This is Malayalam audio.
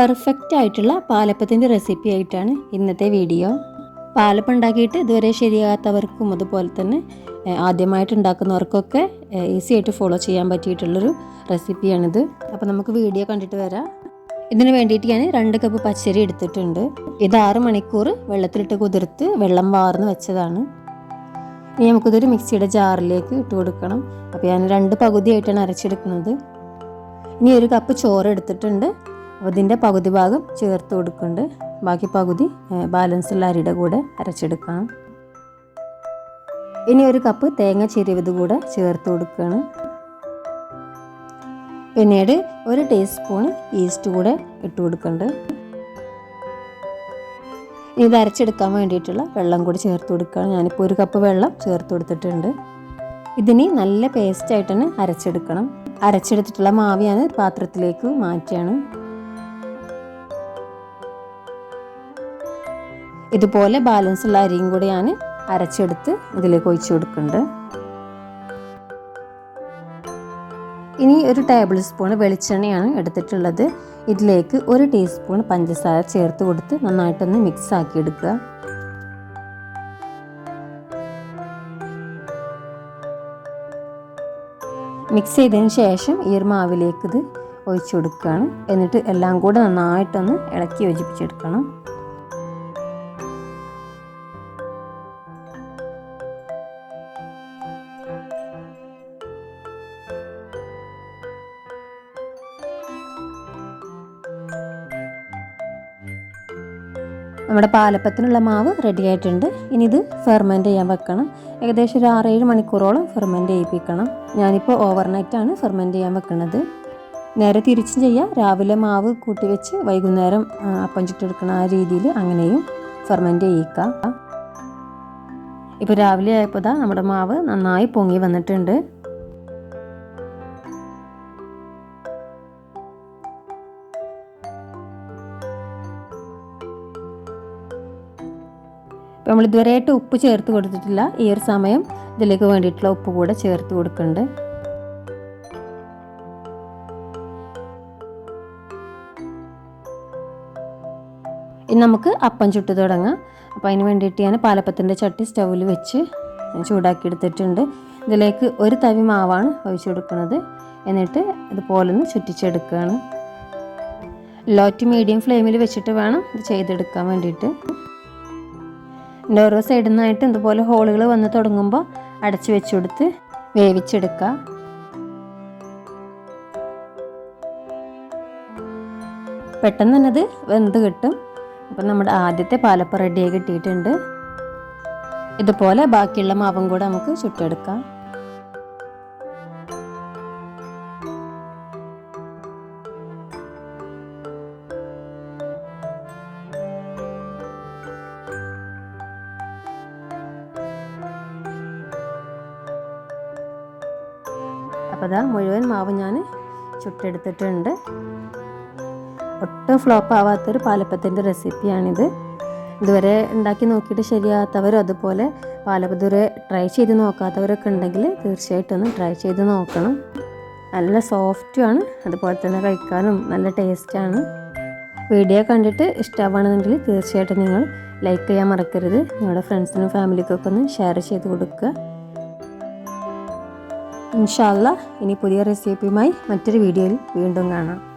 പെർഫെക്റ്റ് ആയിട്ടുള്ള പാലപ്പത്തിന്റെ റെസിപ്പി ആയിട്ടാണ് ഇന്നത്തെ വീഡിയോ പാലപ്പം ഉണ്ടാക്കിയിട്ട് ഇതുവരെ ശരിയാകാത്തവർക്കും അതുപോലെ തന്നെ ആദ്യമായിട്ട് ഉണ്ടാക്കുന്നവർക്കൊക്കെ ഈസി ആയിട്ട് ഫോളോ ചെയ്യാൻ പറ്റിയിട്ടുള്ളൊരു റെസിപ്പിയാണിത് അപ്പോൾ നമുക്ക് വീഡിയോ കണ്ടിട്ട് വരാം. ഇതിന് വേണ്ടിയിട്ട് ഞാൻ രണ്ട് കപ്പ് പച്ചരി എടുത്തിട്ടുണ്ട്. ഇത് ആറ് മണിക്കൂർ വെള്ളത്തിലിട്ട് കുതിർത്ത് വെള്ളം വാർന്ന് വെച്ചതാണ്. ഇനി നമുക്കിതൊരു മിക്സിയുടെ ജാറിലേക്ക് ഇട്ട് കൊടുക്കണം. അപ്പോൾ ഞാൻ രണ്ട് പകുതിയായിട്ടാണ് അരച്ചെടുക്കുന്നത്. ഇനി ഒരു കപ്പ് ചോറ് എടുത്തിട്ടുണ്ട്. അപ്പോൾ ഇതിന്റെ പകുതി ഭാഗം ചേർത്ത് കൊടുക്കുന്നുണ്ട്. ബാക്കി പകുതി ബാലൻസ് ഉള്ള അരിയുടെ കൂടെ അരച്ചെടുക്കാം. ഇനി ഒരു കപ്പ് തേങ്ങ ചെരിവത് കൂടെ ചേർത്ത് കൊടുക്കുകയാണ്. പിന്നീട് ഒരു ടീസ്പൂൺ ഈസ്റ്റ് കൂടെ ഇട്ട് കൊടുക്കുന്നുണ്ട്. ഇത് അരച്ചെടുക്കാൻ വേണ്ടിയിട്ടുള്ള വെള്ളം കൂടി ചേർത്ത് കൊടുക്കുകയാണ്. ഞാനിപ്പോൾ ഒരു കപ്പ് വെള്ളം ചേർത്ത് കൊടുത്തിട്ടുണ്ട്. ഇതിനി നല്ല പേസ്റ്റായിട്ട് തന്നെ അരച്ചെടുക്കണം. അരച്ചെടുത്തിട്ടുള്ള മാവിയാണ് പാത്രത്തിലേക്ക് മാറ്റിയാണ് ഇതുപോലെ ബാലൻസ് ഉള്ള അരിയും കൂടി ഞാൻ അരച്ചെടുത്ത് ഇതിലേക്ക് ഒഴിച്ചു കൊടുക്കുന്നുണ്ട്. ഇനി ഒരു ടേബിൾ സ്പൂൺ വെളിച്ചെണ്ണയാണ് എടുത്തിട്ടുള്ളത്. ഇതിലേക്ക് ഒരു ടീസ്പൂൺ പഞ്ചസാര ചേർത്ത് കൊടുത്ത് നന്നായിട്ടൊന്ന് മിക്സ് ആക്കി എടുക്കുക. മിക്സ് ചെയ്തതിന് ശേഷം ഈ ഒരു മാവിലേക്ക് ഇത് ഒഴിച്ചു കൊടുക്കുകയാണ്. എന്നിട്ട് എല്ലാം കൂടെ നന്നായിട്ടൊന്ന് ഇളക്കി യോജിപ്പിച്ചെടുക്കണം. നമ്മുടെ പാലപ്പത്തിനുള്ള മാവ് റെഡി ആയിട്ടുണ്ട്. ഇനി ഇത് ഫെർമെന്റ് ചെയ്യാൻ വെക്കണം. ഏകദേശം ഒരു ആറേഴ് മണിക്കൂറോളം ഫെർമെന്റ് ചെയ്യിപ്പിക്കണം. ഞാനിപ്പോൾ ഓവർനൈറ്റാണ് ഫെർമെന്റ് ചെയ്യാൻ വെക്കുന്നത്. നേരെ തിരിച്ചും ചെയ്യുക രാവിലെ മാവ് കൂട്ടി വെച്ച് വൈകുന്നേരം അപ്പം ചുട്ടെടുക്കുന്ന ആ രീതിയിൽ അങ്ങനെയും ഫെർമെന്റ് ചെയ്യിക്കാം. ഇപ്പോൾ രാവിലെ ആയപ്പോൾ നമ്മുടെ മാവ് നന്നായി പൊങ്ങി വന്നിട്ടുണ്ട്. ഇപ്പോൾ നമ്മൾ ഇതുവരെയായിട്ട് ഉപ്പ് ചേർത്ത് കൊടുത്തിട്ടില്ല. ഈ ഒരു സമയം ഇതിലേക്ക് വേണ്ടിയിട്ടുള്ള ഉപ്പ് കൂടെ ചേർത്ത് കൊടുക്കുന്നുണ്ട്. ഇനി നമുക്ക് അപ്പം ചുട്ട് തുടങ്ങാം. അപ്പോൾ അതിന് വേണ്ടിയിട്ട് ഞാൻ പാലപ്പത്തിന്റെ ചട്ടി സ്റ്റൗവിൽ വെച്ച് ചൂടാക്കി എടുത്തിട്ടുണ്ട് ഇതിലേക്ക് ഒരു തവി മാവാണ് ഒഴിച്ചു കൊടുക്കുന്നത്. എന്നിട്ട് ഇതുപോലെ ഒന്ന് ചുറ്റിച്ചെടുക്കുകയാണ് ലോ ടു മീഡിയം ഫ്ലെയിമിൽ വെച്ചിട്ട് വേണം ഇത് ചെയ്തെടുക്കാൻ വേണ്ടിയിട്ട്. ഇതിന്റെ ഓരോ സൈഡിൽ നിന്നായിട്ട് ഇതുപോലെ ഹോളുകൾ വന്ന് തുടങ്ങുമ്പോൾ അടച്ചു വെച്ചു കൊടുത്ത് വേവിച്ചെടുക്കുക പെട്ടെന്ന് തന്നെ അത് വെന്ത് കിട്ടും. അപ്പം നമ്മുടെ ആദ്യത്തെ പാലപ്പം റെഡിയായി കിട്ടിയിട്ടുണ്ട്. ഇതുപോലെ ബാക്കിയുള്ള മാവും കൂടെ നമുക്ക് ചുട്ടെടുക്കാം. അപ്പോൾ ഇതാ മുഴുവൻ മാവ് ഞാൻ ചുട്ടെടുത്തിട്ടുണ്ട്. ഒട്ടും ഫ്ലോപ്പ് ആവാത്തൊരു പാലപ്പത്തിന്റെ റെസിപ്പിയാണിത് ഇതുവരെ ഉണ്ടാക്കി നോക്കിയിട്ട് ശരിയാകാത്തവരും അതുപോലെ പാലപ്പം ഇതുവരെ ട്രൈ ചെയ്ത് നോക്കാത്തവരൊക്കെ ഉണ്ടെങ്കിൽ തീർച്ചയായിട്ടും ഒന്ന് ട്രൈ ചെയ്ത് നോക്കണം. നല്ല സോഫ്റ്റുമാണ് അതുപോലെ തന്നെ കഴിക്കാനും നല്ല ടേസ്റ്റാണ് വീഡിയോ കണ്ടിട്ട് ഇഷ്ടമാണെന്നുണ്ടെങ്കിൽ തീർച്ചയായിട്ടും നിങ്ങൾ ലൈക്ക് ചെയ്യാൻ മറക്കരുത്. നിങ്ങളുടെ ഫ്രണ്ട്സിനും ഫാമിലിക്കൊക്കെ ഒന്ന് ഷെയർ ചെയ്ത് കൊടുക്കുക. ഇൻഷാല്ല ഇനി പുതിയ റെസിപ്പിയുമായി മറ്റൊരു വീഡിയോയിൽ വീണ്ടും കാണാം.